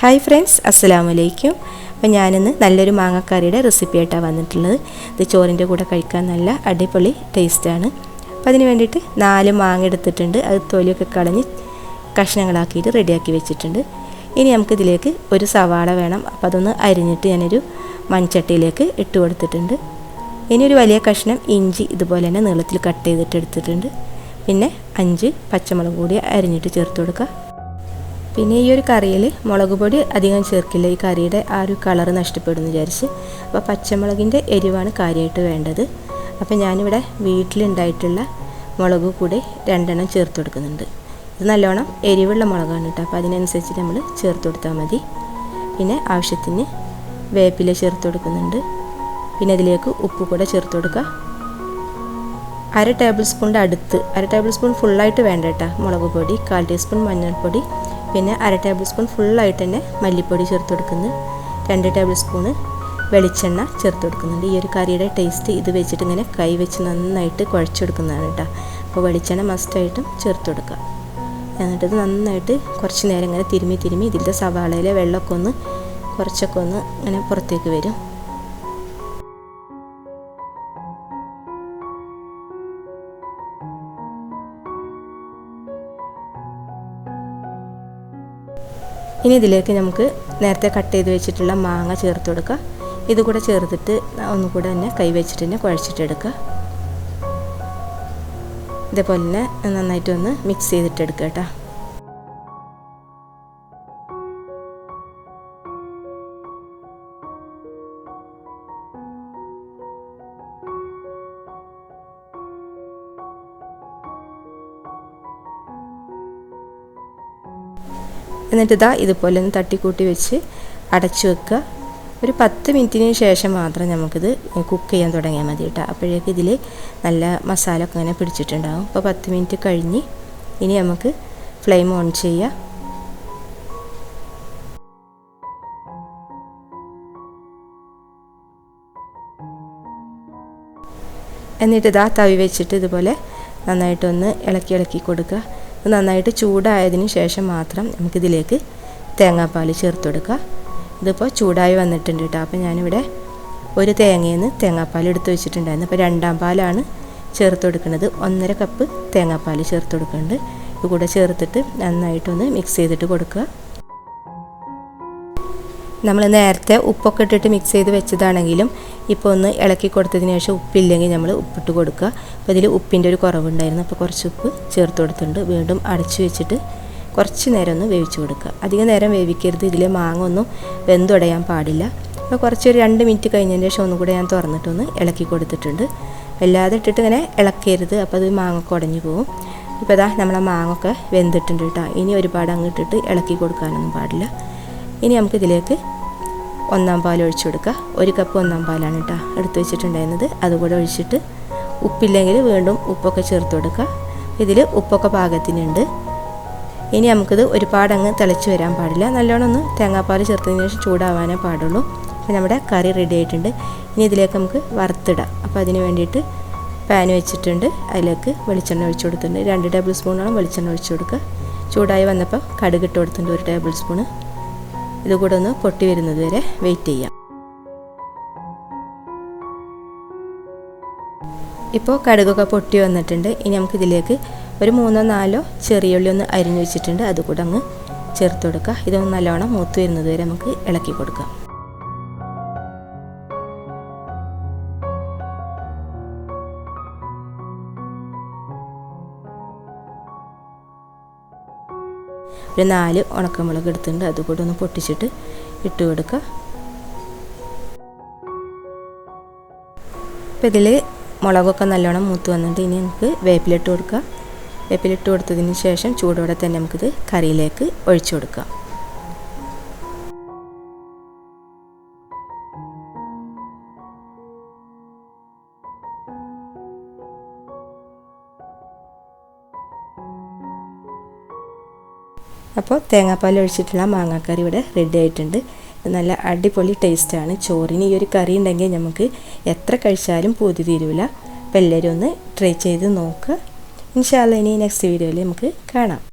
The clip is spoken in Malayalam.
ഹായ് ഫ്രണ്ട്സ് അസ്സലാമു അലൈക്കും അപ്പോൾ ഞാനിന്ന് നല്ലൊരു മാങ്ങക്കറിയുടെ റെസിപ്പി ആയിട്ടാണ് വന്നിട്ടുള്ളത്. ഇത് ചോറിന്റെ കൂടെ കഴിക്കാൻ നല്ല അടിപൊളി ടേസ്റ്റാണ് അപ്പോൾ അതിന് വേണ്ടിയിട്ട് നാല് മാങ്ങ എടുത്തിട്ടുണ്ട്. അത് തൊലിയൊക്കെ കളഞ്ഞ് കഷ്ണങ്ങളാക്കിയിട്ട് റെഡിയാക്കി വെച്ചിട്ടുണ്ട്. ഇനി നമുക്കിതിലേക്ക് ഒരു സവാള വേണം. അപ്പോൾ അതൊന്ന് അരിഞ്ഞിട്ട് ഞാനൊരു മൺചട്ടിയിലേക്ക് ഇട്ട് കൊടുത്തിട്ടുണ്ട്. ഇനി ഒരു വലിയ കഷ്ണം ഇഞ്ചി ഇതുപോലെ തന്നെ നീളത്തിൽ കട്ട് ചെയ്തിട്ട് എടുത്തിട്ടുണ്ട്. പിന്നെ അഞ്ച് പച്ചമുളക് കൂടി അരിഞ്ഞിട്ട് ചേർത്ത് കൊടുക്കുക. പിന്നെ ഈ ഒരു കറിയിൽ മുളക് പൊടി അധികം ചേർക്കില്ല. ഈ കറിയുടെ ആ ഒരു കളർ നഷ്ടപ്പെടുമെന്ന് വിചാരിച്ച്. അപ്പോൾ പച്ചമുളകിന്റെ എരിവാണ് കാര്യമായിട്ട് വേണ്ടത്. അപ്പോൾ ഞാനിവിടെ വീട്ടിലുണ്ടായിട്ടുള്ള മുളക് കൂടി രണ്ടെണ്ണം ചേർത്ത് കൊടുക്കുന്നുണ്ട്. ഇത് നല്ലോണം എരിവുള്ള മുളകാണ് കേട്ടോ. അപ്പോൾ അതിനനുസരിച്ച് നമ്മൾ ചേർത്ത് കൊടുത്താൽ മതി. പിന്നെ ആവശ്യത്തിന് വേപ്പില ചേർത്ത് കൊടുക്കുന്നുണ്ട്. പിന്നെ അതിലേക്ക് ഉപ്പ് കൂടെ ചേർത്ത് കൊടുക്കുക. അര ടേബിൾ സ്പൂണിന്റെ അടുത്ത് അര ടേബിൾ സ്പൂൺ ഫുള്ളായിട്ട് വേണ്ട കേട്ടോ മുളക് പൊടി കാൽ ടീസ്പൂൺ മഞ്ഞൾപ്പൊടി പിന്നെ അര ടേബിൾ സ്പൂൺ ഫുള്ളായിട്ട് തന്നെ മല്ലിപ്പൊടി ചേർത്ത് കൊടുക്കുന്നത് രണ്ട് ടേബിൾ സ്പൂണ് വെളിച്ചെണ്ണ ചേർത്ത് കൊടുക്കുന്നുണ്ട് ഈ ഒരു കറിയുടെ ടേസ്റ്റ് ഇത് വെച്ചിട്ട് ഇങ്ങനെ കൈ വെച്ച് നന്നായിട്ട് കുഴച്ചെടുക്കുന്നതാണ് കേട്ടോ. അപ്പോൾ വെളിച്ചെണ്ണ മസ്റ്റായിട്ടും ചേർത്ത് കൊടുക്കുക എന്നിട്ടത് നന്നായിട്ട് കുറച്ച് നേരം ഇങ്ങനെ തിരുമ്മി തിരുമ്മി ഇതിന്റെ സവാളയിലെ വെള്ളമൊക്കെ ഒന്ന് കുറച്ചൊക്കെ ഒന്ന് ഇങ്ങനെ പുറത്തേക്ക് വരും. ഇനി ഇതിലേക്ക് നമുക്ക് നേരത്തെ കട്ട് ചെയ്ത് വെച്ചിട്ടുള്ള മാങ്ങ ചേർത്ത് കൊടുക്കുക. ഇത് കൂടെ ചേർത്തിട്ട് ഒന്നുകൂടെ തന്നെ കൈ വെച്ചിട്ട് തന്നെ കുഴച്ചിട്ടെടുക്കുക. ഇതേപോലെ തന്നെ നന്നായിട്ട് ഒന്ന് മിക്സ് ചെയ്തിട്ടെടുക്കുക കേട്ടോ. എന്നിട്ട് ഇതാ ഇതുപോലെ ഒന്ന് തട്ടിക്കൂട്ടി വെച്ച് അടച്ചു വെക്കുക. ഒരു പത്ത് മിനിറ്റിന് ശേഷം മാത്രം നമുക്കിത് കുക്ക് ചെയ്യാൻ തുടങ്ങിയാൽ മതി കേട്ടോ. അപ്പോഴേക്ക് ഇതിൽ നല്ല മസാല ഒക്കെ ഇങ്ങനെ പിടിച്ചിട്ടുണ്ടാകും അപ്പോൾ പത്ത് മിനിറ്റ് കഴിഞ്ഞ് ഇനി നമുക്ക് ഫ്ലെയിം ഓൺ ചെയ്യുക എന്നിട്ട് ഇതാ തവി വെച്ചിട്ട് ഇതുപോലെ നന്നായിട്ടൊന്ന് ഇളക്കി ഇളക്കി കൊടുക്കുക. നന്നായിട്ട് ചൂടായതിന് ശേഷം മാത്രം നമുക്കിതിലേക്ക് തേങ്ങാപ്പാൽ ചേർത്ത് കൊടുക്കുക. ഇതിപ്പോൾ ചൂടായി വന്നിട്ടുണ്ട് കേട്ടോ. അപ്പോൾ ഞാനിവിടെ ഒരു തേങ്ങയിൽ നിന്ന് തേങ്ങാപ്പാൽ എടുത്ത് വെച്ചിട്ടുണ്ടായിരുന്നു. അപ്പോൾ രണ്ടാം പാലാണ് ചേർത്ത് കൊടുക്കുന്നത്. ഒന്നര കപ്പ് തേങ്ങാപ്പാൽ ചേർത്ത് കൊടുക്കുന്നുണ്ട്. ഇത് കൂടെ ചേർത്തിട്ട് നന്നായിട്ടൊന്ന് മിക്സ് ചെയ്തിട്ട് കൊടുക്കുക. നമ്മൾ നേരത്തെ ഉപ്പൊക്കെ ഇട്ടിട്ട് മിക്സ് ചെയ്ത് വെച്ചതാണെങ്കിലും ഇപ്പോൾ ഒന്ന് ഇളക്കി കൊടുത്തതിന് ശേഷം ഉപ്പില്ലെങ്കിൽ നമ്മൾ ഉപ്പിട്ട് കൊടുക്കുക. അപ്പോൾ ഇതിൽ ഉപ്പിന്റെ ഒരു കുറവുണ്ടായിരുന്നു. അപ്പോൾ കുറച്ച് ഉപ്പ് ചേർത്ത് കൊടുത്തിട്ടുണ്ട്. വീണ്ടും അടച്ചു വെച്ചിട്ട് കുറച്ച് നേരം ഒന്ന് വേവിച്ച് കൊടുക്കുക. അധികം നേരം വേവിക്കരുത്. ഇതിൽ മാങ്ങ ഒന്നും വെന്തുടയാൻ പാടില്ല. അപ്പോൾ കുറച്ചൊരു രണ്ട് മിനിറ്റ് കഴിഞ്ഞതിന് ശേഷം ഒന്നും കൂടെ ഞാൻ തുറന്നിട്ടൊന്ന് ഇളക്കി കൊടുത്തിട്ടുണ്ട്. വല്ലാതെ ഇട്ടിട്ട് ഇങ്ങനെ ഇളക്കരുത്. അപ്പോൾ അത് മാങ്ങ കുടഞ്ഞു പോകും. ഇപ്പോൾ ഇതാ നമ്മളെ മാങ്ങൊക്കെ വെന്തിട്ടുണ്ട് കേട്ടോ. ഇനി ഒരുപാട് അങ്ങ് ഇട്ടിട്ട് ഇളക്കി കൊടുക്കാനൊന്നും പാടില്ല. ഇനി നമുക്കിതിലേക്ക് ഒന്നാം പാൽ ഒഴിച്ചു കൊടുക്കുക. ഒരു കപ്പ് ഒന്നാം പാലാണ് കേട്ടോ എടുത്ത് വെച്ചിട്ടുണ്ടായിരുന്നത്. അതുകൂടെ ഒഴിച്ചിട്ട് ഉപ്പില്ലെങ്കിൽ വീണ്ടും ഉപ്പൊക്കെ ചേർത്ത് കൊടുക്കുക. ഇതിൽ ഉപ്പൊക്കെ പാകത്തിനുണ്ട്. ഇനി നമുക്കിത് ഒരുപാട് അങ്ങ് തിളച്ച് വരാൻ പാടില്ല. നല്ലോണം ഒന്ന് തേങ്ങാപ്പാൽ ചേർത്തതിന് ശേഷം ചൂടാവാനേ പാടുള്ളൂ. അപ്പോൾ നമ്മുടെ കറി റെഡി ആയിട്ടുണ്ട്. ഇനി ഇതിലേക്ക് നമുക്ക് വറുത്തിടാം. അപ്പോൾ അതിന് വേണ്ടിയിട്ട് പാൻ വെച്ചിട്ടുണ്ട്. അതിലേക്ക് വെളിച്ചെണ്ണ ഒഴിച്ചു കൊടുത്തിട്ടുണ്ട്. രണ്ട് ടേബിൾ സ്പൂണോളം വെളിച്ചെണ്ണ ഒഴിച്ചു കൊടുക്കുക. ചൂടായി വന്നപ്പോൾ കടുക് ഇട്ട് കൊടുത്തിട്ടുണ്ട് ഒരു ടേബിൾ സ്പൂണ് ഇത് കൂടെ ഒന്ന് പൊട്ടി വരുന്നത് വരെ വെയിറ്റ് ചെയ്യാം. ഇപ്പോൾ കടുകൊക്കെ പൊട്ടി വന്നിട്ടുണ്ട്. ഇനി നമുക്ക് ഇതിലേക്ക് ഒരു മൂന്നോ നാലോ ചെറിയ ഉള്ളി ഒന്ന് അരിഞ്ഞു വെച്ചിട്ടുണ്ട്. അതുകൂടെ അങ്ങ് ചേർത്ത് കൊടുക്കുക ഇതൊന്ന് നല്ലോണം മൂത്ത് വരുന്നത് വരെ നമുക്ക് ഇളക്കി കൊടുക്കാം. ഒരു നാല് ഉണക്കമുളക് എടുത്തിട്ടുണ്ട്. അതുകൂടെ ഒന്ന് പൊട്ടിച്ചിട്ട് ഇട്ട് കൊടുക്കുക. അപ്പോൾ ഇതിൽ മുളകൊക്കെ നല്ലോണം മൂത്ത് വന്നിട്ട് ഇനി നമുക്ക് വേപ്പിലിട്ട് കൊടുക്കുക. വേപ്പിലിട്ട് കൊടുത്തതിന് ശേഷം ചൂടോടെ തന്നെ നമുക്കിത് കറിയിലേക്ക് ഒഴിച്ചു കൊടുക്കാം അപ്പോൾ തേങ്ങാപ്പാൽ ഒഴിച്ചിട്ടുള്ള മാങ്ങാക്കറി ഇവിടെ റെഡി ആയിട്ടുണ്ട്. നല്ല അടിപൊളി ടേസ്റ്റാണ് ചോറിന് ഈ ഒരു കറി ഉണ്ടെങ്കിൽ നമുക്ക് എത്ര കഴിച്ചാലും പൂതി തീരൂല. അപ്പോൾ എല്ലാവരും ഒന്ന് ട്രൈ ചെയ്ത് നോക്കുക ഇൻഷാല്ല ഇനി നെക്സ്റ്റ് വീഡിയോയിൽ നമുക്ക് കാണാം.